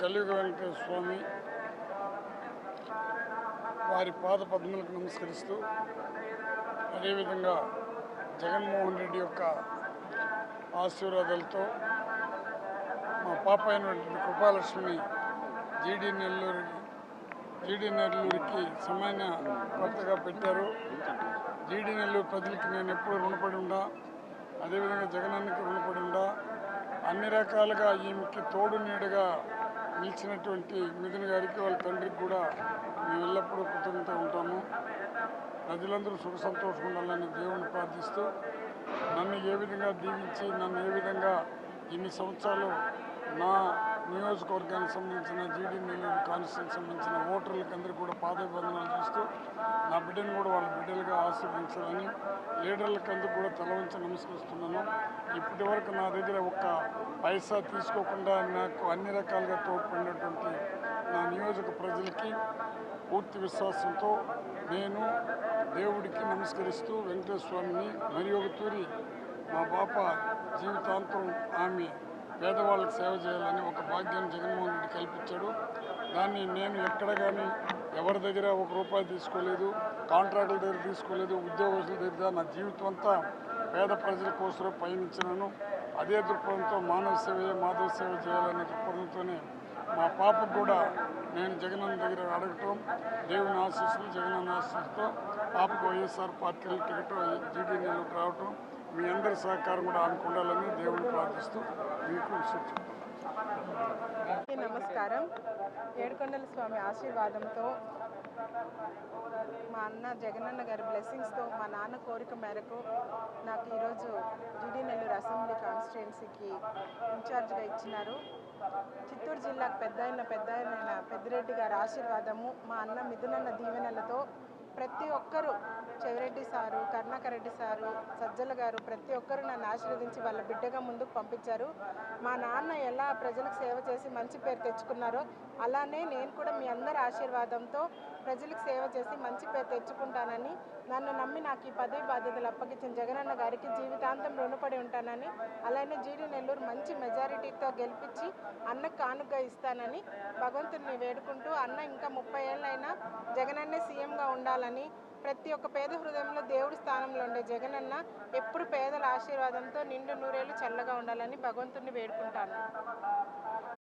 కలియుగ వెంకటేశ్వర స్వామి వారి పాద పద్మలకు నమస్కరిస్తూ అదేవిధంగా జగన్మోహన్ రెడ్డి యొక్క ఆశీర్వాదాలతో మా పాప అయినటువంటి కృపాలక్ష్మి జీడి నెల్లూరు జీడి నెల్లూరికి సమాన కొత్తగా పెట్టారు. జీడి నెల్లూరు ప్రజలకి నేను ఎప్పుడు రుణపడి ఉండా? అదేవిధంగా జగనానికి రుణపడి ఉండా? అన్ని రకాలుగా ఈమెకి తోడు నీడుగా నిలిచినటువంటి మిథున్ గారికి వాళ్ళ తండ్రికి కూడా మేము ఎల్లప్పుడూ కృతజ్ఞత ఉంటాము. ప్రజలందరూ సుఖ సంతోషంగా ఉండాలని దేవుని ప్రార్థిస్తూ నన్ను ఏ విధంగా దీవించి నన్ను ఏ విధంగా ఇన్ని సంవత్సరాలు నా నియోజకవర్గానికి సంబంధించిన జీడీ నెల్లూరు కాన్స్టిట్యూన్సీ సంబంధించిన ఓటర్లకు అందరికీ కూడా పాదబంధనాలు చేస్తూ నా బిడ్డను కూడా వాళ్ళ బిడ్డలుగా ఆశీర్వదించాలని లీడర్లకు అందరూ కూడా తలవంచి నమస్కరిస్తున్నాను. ఇప్పటి వరకు నా దగ్గర ఒక్క పైసా తీసుకోకుండా నాకు అన్ని రకాలుగా తోడ్పడినటువంటి నా నియోజక ప్రజలకి పూర్తి విశ్వాసంతో నేను దేవుడికి నమస్కరిస్తూ వెంకటేశ్వర స్వామిని మరి ఒక తూరి మా పాప జీవితాంతం ఆమె పేదవాళ్ళకి సేవ చేయాలని ఒక భాగ్యాన్ని జగన్మోహన్ రెడ్డి కల్పించాడు. దాన్ని నేను ఎక్కడ కానీ ఎవరి దగ్గర ఒక రూపాయి తీసుకోలేదు కాంట్రాక్టుల దగ్గర తీసుకోలేదు ఉద్యోగస్తుల దగ్గర నా జీవితం అంతా పేద ప్రజల కోసం పయనించినాను. అదే దృక్పథంతో మానవ సేవ మాధవ సేవ చేయాలనే దృక్పథంతోనే మా పాపకు కూడా నేను జగనన్న దగ్గర అడగటం దేవుని ఆశీస్సులు జగనన్న ఆశీస్సులతో పాపకు వైఎస్ఆర్ పార్టీలో టికెట్ జీడీ నెలకు రావటం మీ అందరి సహకారం కూడా అనుకుండాలని దేవుని ప్రార్థిస్తూ మీకు నమస్కారం. ఏడుకొండల స్వామి ఆశీర్వాదంతో మా అన్న జగనన్న గారి బ్లెస్సింగ్స్తో మా నాన్న కోరిక మేరకు నాకు ఈరోజు జీడీ నెల్లూరు అసెంబ్లీ కాన్స్టిట్యున్సీకి ఇన్ఛార్జ్గా ఇచ్చినారు. చిత్తూరు జిల్లాకు పెద్ద అయిన పెద్ద అయిన పెద్దిరెడ్డి గారి ఆశీర్వాదము మా అన్న మిథునన్న దీవెనలతో ప్రతి ఒక్కరూ చెవిరెడ్డి సారు కరుణాకర్ సారు సజ్జల గారు ప్రతి ఒక్కరు నన్ను ఆశీర్వదించి వాళ్ళ బిడ్డగా ముందుకు పంపించారు. మా నాన్న ఎలా ప్రజలకు సేవ చేసి మంచి పేరు తెచ్చుకున్నారో అలానే నేను కూడా మీ అందరి ఆశీర్వాదంతో ప్రజలకు సేవ చేసి మంచి పేరు తెచ్చుకుంటానని నన్ను నమ్మి నాకు ఈ పదవి బాధ్యతలు అప్పగించిన జగనన్న గారికి జీవితాంతం రుణపడి ఉంటానని అలానే జీడి నెల్లూరు మంచి మెజారిటీతో గెలిపించి అన్నకు కానుక ఇస్తానని భగవంతుడిని వేడుకుంటూ అన్న ఇంకా ముప్పై ఏళ్ళైనా జగనన్నే సీఎంగా ఉండాలని ప్రతి ఒక్క పేద హృదయంలో దేవుడి స్థానంలో ఉండే జగనన్న ఎప్పుడు పేదల ఆశీర్వాదంతో నిండు నూరేళ్ళు చల్లగా ఉండాలని భగవంతుణ్ణి వేడుకుంటాను.